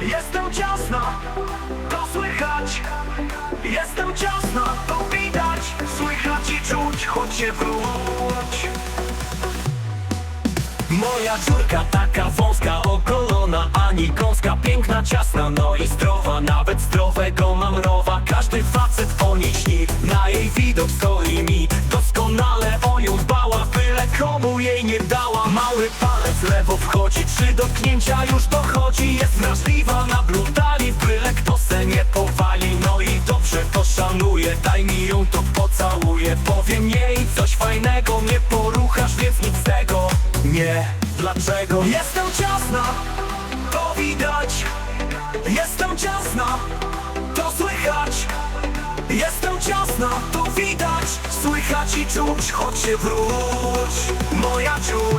Jestem ciasna, to słychać. Jestem ciasna, to widać. Słychać i czuć, choć się wróć. Moja dziurka taka wąska, ogolona, ani gąska. Piękna, ciasna, no i zdrowa. Nawet zdrowego mam rowa. Każdy facet o niej śni. Na jej widok stoi Przy dotknięcia już dochodzi Jest wrażliwa na brutali Byle kto se nie powali. No i dobrze to szanuje Daj mi ją to pocałuję. Powiem jej coś fajnego Nie poruchasz więc nic z tego Nie, dlaczego? Jestem ciasna To widać. Jestem ciasna To słychać. Jestem ciasna, to widać. Słychać i czuć, choć się wróć. Moja czuć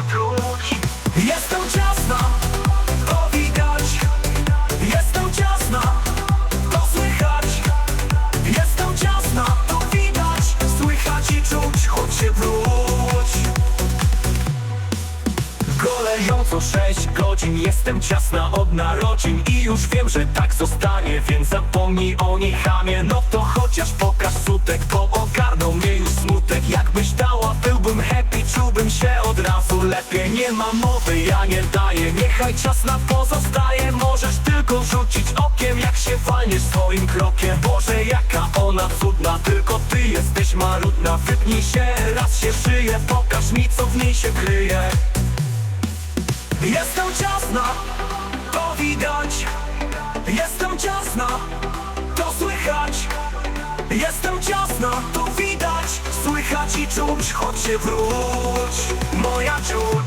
Golejąco 6 godzin. Jestem ciasna od narodzin I już wiem, że tak zostanie Więc zapomnij o niej chamie. No to chociaż pokaż sutek Bo ogarnął mnie już smutek. Jakbyś dała, byłbym happy Czułbym się od razu lepiej. Nie ma mowy, ja nie daję. Niechaj ciasna pozostaje. Możesz tylko rzucić okiem Jak się walniesz swoim krokiem. Boże, jaka ona cudna Tylko ty jesteś marudna. Wypnij się, raz się szyję. Pokaż mi, co w niej się kryje Jestem ciasna, to widać. Jestem ciasna, to słychać. Jestem ciasna, to widać. Słychać i czuć, choć się wróć. Moja czuć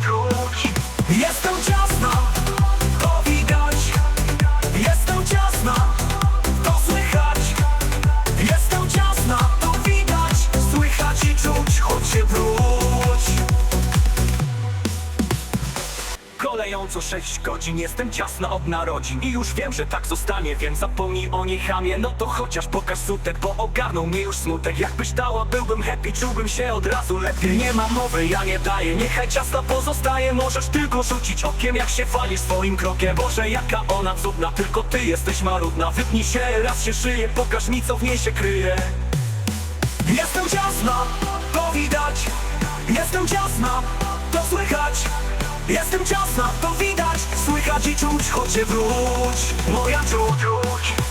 Kolejąco 6 godzin jestem ciasna od narodzin. I już wiem, że tak zostanie, więc zapomnij o niej chamie. No to chociaż pokaż sutek, bo ogarnął mnie już smutek. Jakbyś dała, byłbym happy, czułbym się od razu lepiej. Nie ma mowy, ja nie daję, niechaj ciasna pozostaje. Możesz tylko rzucić okiem, jak się walisz swoim krokiem. Boże, jaka ona cudna, tylko ty jesteś marudna. Wypnij się, raz się szyję, pokaż mi, co w niej się kryje. Jestem ciasna, to widać. Jestem ciasna, to słychać Jestem ciasna, to widać. Słychać i czuć, choć się wróć. Moja czuć ciasna,